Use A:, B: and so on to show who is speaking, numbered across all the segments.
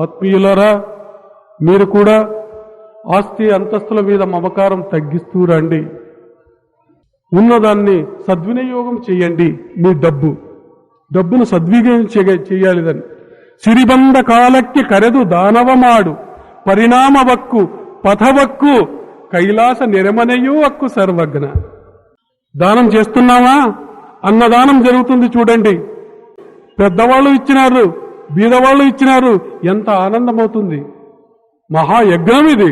A: ఆత్మీయులారా మీరు కూడా ఆస్తి అంతస్తుల మీద మమకారం తగ్గిస్తూ రండి. ఉన్నదాన్ని సద్వినియోగం చేయండి మీ డబ్బు. డబ్బును సద్వినియోగం చేయాలి దాన్ని. సిరిబంద కాలక్కి కరెదు దానవమాడు పరిణామవక్కు పథవక్కు కైలాస నిరమనయు అక్కు సర్వజ్ఞ. దానం చేస్తున్నావా? అన్నదానం జరుగుతుంది చూడండి. పెద్దవాళ్ళు ఇచ్చినారు. బీదవాళ్ళు ఇచ్చినారు. ఎంత ఆనందమవుతుంది. మహాయజ్ఞం ఇది.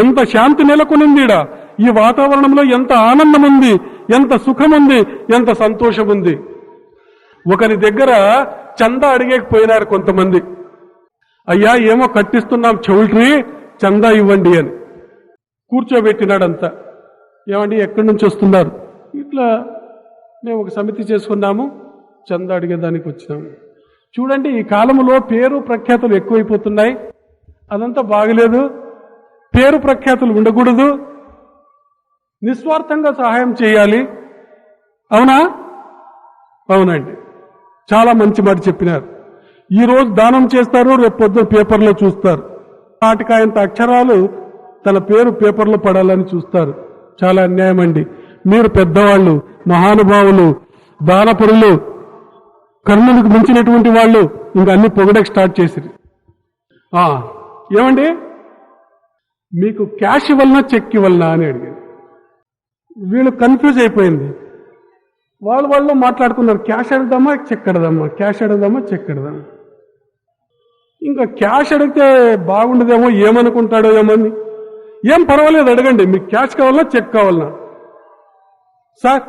A: ఎంత శాంతి నెలకొనిందిడ. ఈ వాతావరణంలో ఎంత ఆనందం ఉంది ఎంత సుఖం ఉంది ఎంత సంతోషం ఉంది ఒకరి దగ్గర చందా అడిగేకపోయినారు కొంతమంది. అయ్యా ఏమో కట్టిస్తున్నాం చౌల్ట్రీ చందా ఇవ్వండి అని. కూర్చోబెట్టినాడంతా. ఏమండి ఎక్కడి నుంచి వస్తున్నారు? ఇట్లా మేము ఒక సమితి చేసుకున్నాము. చందా అడిగేదానికి వచ్చినాము. చూడండి ఈ కాలంలో పేరు ప్రఖ్యాతులు ఎక్కువైపోతున్నాయి. అదంతా బాగలేదు. పేరు ప్రఖ్యాతులు ఉండకూడదు. నిస్వార్థంగా సహాయం చేయాలి. అవునా? అవునండి. చాలా మంచి మాట చెప్పినారు. ఈ రోజు దానం చేస్తారు రేపు పొద్దున పేపర్లో చూస్తారు. నాటికాయంత అక్షరాలు తన పేరు పేపర్లో పడాలని చూస్తారు. చాలా అన్యాయం అండి మీరు పెద్దవాళ్ళు మహానుభావులు దానపరులు కర్ణులకు మించినటువంటి వాళ్ళు ఇంకా అన్ని పొగడకు స్టార్ట్ చేసిరు ఏమండి? మీకు క్యాష్ వలన చెక్ ఇవ్వలనా అని అడిగారు. వీళ్ళు కన్ఫ్యూజ్ అయిపోయింది. వాళ్ళు వాళ్ళు మాట్లాడుకున్నారు క్యాష్ అడుగుదామా చెక్ అడదామా క్యాష్ అడుగుదామా చెక్ అడదామా ఇంకా క్యాష్ అడిగితే బాగుండదేమో ఏమనుకుంటాడో ఏమని ఏం పర్వాలేదు అడగండి. మీకు క్యాష్ కావాలన్నా చెక్ కావాలన్నా సార్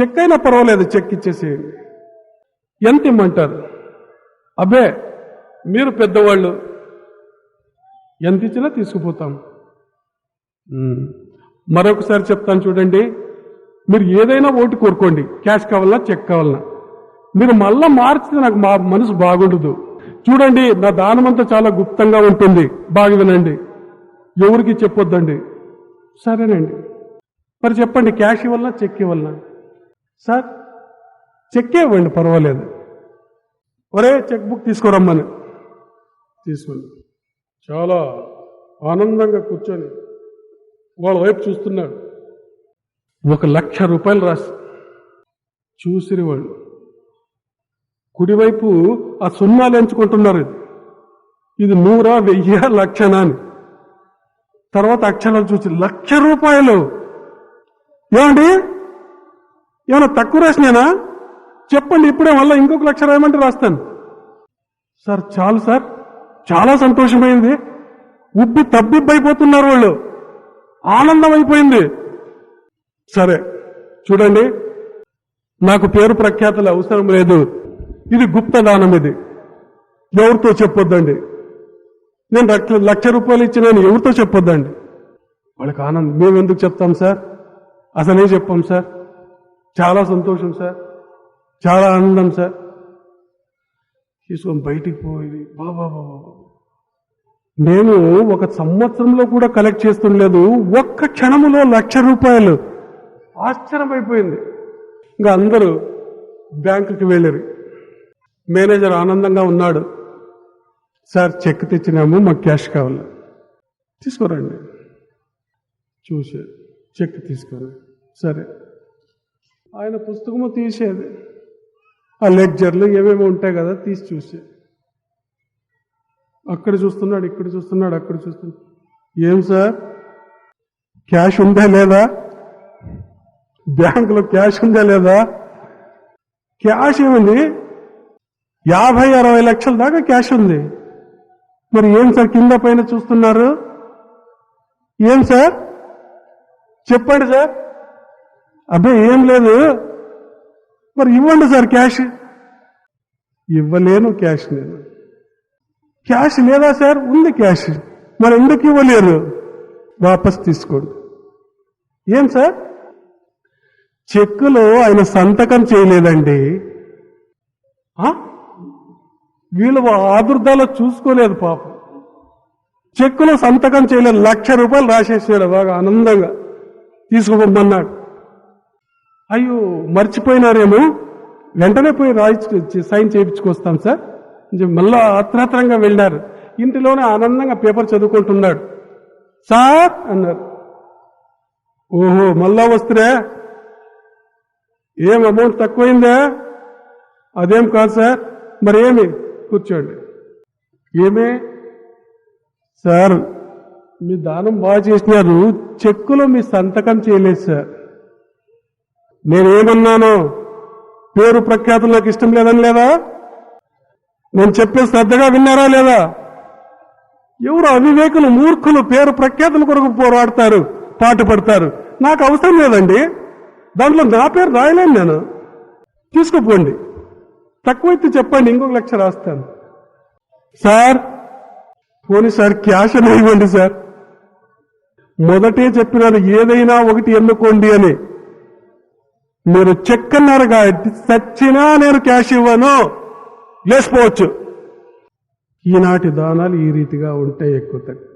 A: చెక్ అయినా పర్వాలేదు చెక్ ఇచ్చేసేయండి ఎంత ఇమ్మంటారు? అబ్బే మీరు పెద్దవాళ్ళు. ఎంత ఇచ్చినా తీసుకుపోతాం. మరొకసారి చెప్తాను చూడండి. మీరు ఏదైనా ఓటు కోరుకోండి. క్యాష్ కావాలన్నా చెక్ కావాలన్నా. మీరు మళ్ళా మార్చితే నాకు మా మనసు బాగుండదు. చూడండి నా దానమంతా చాలా గుప్తంగా ఉంటుంది. బాగా వినండి. ఎవరికి చెప్పొద్దండి. సరేనండి. మరి చెప్పండి క్యాష్ ఇవ్వాలన్నా చెక్ ఇవ్వాలన్నా. సార్ చెక్ ఇవ్వండి పర్వాలేదు. ఒరే చెక్ బుక్ తీసుకురమ్మని. తీసుకోండి చాలా ఆనందంగా కూర్చొని వాళ్ళ వైపు చూస్తున్నాడు. ఒక లక్ష రూపాయలు రాసి చూసిరి వాళ్ళు కుడివైపు ఆ సున్నాలు ఎంచుకుంటున్నారు ఇది. ఇది నూరా వెయ్యి లక్షనా అని. తర్వాత అక్షరాలు చూసి లక్ష రూపాయలు. ఏమండి? ఏమన్నా తక్కువ రాసినానా చెప్పండి ఇప్పుడే మళ్ళీ ఇంకొక లక్ష రాయమంటే రాస్తాను. సార్ చాలు సార్. చాలా సంతోషమైంది. ఉబ్బి తబ్బిబ్బైపోతున్నారు వాళ్ళు. ఆనందం అయిపోయింది సరే చూడండి. నాకు పేరు ప్రఖ్యాతలు అవసరం లేదు. ఇది గుప్త దానం ఇది. ఎవరితో చెప్పొద్దండి? నేను లక్ష లక్ష రూపాయలు ఇచ్చిన ఎవరితో చెప్పొద్దండి? వాళ్ళకి ఆనందం మేము ఎందుకు చెప్తాం సార్? అసలే చెప్పాం సార్. చాలా సంతోషం సార్. చాలా ఆనందం సార్. తీసుకొని బయటికి పోయి బాబా బాబా నేను ఒక సంవత్సరంలో కూడా కలెక్ట్ చేస్తుండలేదు. ఒక్క క్షణములో లక్ష రూపాయలు. ఆశ్చర్యమైపోయింది. ఇంకా అందరూ బ్యాంకుకి వెళ్ళారు మేనేజర్ ఆనందంగా ఉన్నాడు. సార్ చెక్ తెచ్చినాము మాకు క్యాష్ కావాలి. తీసుకోరండి. చూసే. చెక్ తీసుకురా సరే. ఆయన పుస్తకము తీసేది. ఆ లెక్చర్లు ఏమేమి ఉంటాయి కదా తీసి చూసే. అక్కడ చూస్తున్నాడు ఇక్కడ చూస్తున్నాడు అక్కడ చూస్తున్నాడు. ఏం సార్? క్యాష్ ఉందా లేదా? బ్యాంకులో క్యాష్ ఉందా లేదా? క్యాష్ ఏమండి యాభై అరవై లక్షల దాకా క్యాష్ ఉంది. మరి ఏం సార్ కింద పైన చూస్తున్నారు? ఏం సార్? చెప్పండి సార్. అబ్బాయి ఏం లేదు. మరి ఇవ్వండి సార్ క్యాష్. ఇవ్వలేను క్యాష్ నేను. క్యాష్ లేదా సార్? ఉంది క్యాష్. మరి ఎందుకు ఇవ్వలేరు? వాపస్ తీసుకోండి. ఏం సార్? చెక్కులో ఆయన సంతకం చేయలేదండి. ఆ? వీళ్ళు ఆదుర్దాలో చూసుకోలేదు పాపం. చెక్కులో సంతకం చేయలేదు. లక్ష రూపాయలు రాసేసాడు బాగా ఆనందంగా. తీసుకుపోమన్నాడు అయ్యో మర్చిపోయినారేమో. వెంటనే పోయి రాయి సైన్ చేయించుకొస్తాం సార్. మళ్ళా ఆత్రాత్రంగా వెళ్ళారు ఇంటిలోనే ఆనందంగా పేపర్ చదువుకుంటున్నాడు. సార్ అన్నారు. ఓహో మళ్ళా వస్తురే? ఏం అమౌంట్ తక్కువైందా? అదేం కాదు సార్. మరి ఏమి కూర్చోండి. ఏమే? సార్ మీ దానం బాగా చేసినారు. చెక్కులో మీ సంతకం చేయలేదు సార్. నేనేమన్నాను? పేరు ప్రఖ్యాతులు నాకు ఇష్టం లేదని లేదా? నేను చెప్పే శ్రద్ధగా విన్నారా లేదా? ఎవరు అవివేకులు మూర్ఖులు పేరు ప్రఖ్యాతుల కొరకు పోరాడతారు పాటు పడతారు నాకు అవసరం లేదండి. దాంట్లో నా పేరు రాయలేను నేను. తీసుకుపోండి. తక్కువైతే చెప్పండి ఇంకొక లక్ష రాస్తాను. సార్ పోనీ సార్ క్యాష్ అని ఇవ్వండి సార్. మొదటే చెప్పినాను ఏదైనా ఒకటి ఎన్నుకోండి అని. మీరు చెక్ అన్నారు కాబట్టి సచ్చినా నేను క్యాష్ ఇవ్వను. లేచిపోవచ్చు. ఈనాటి దానాలు ఈ రీతిగా ఉంటాయి ఎక్కువ తక్కువ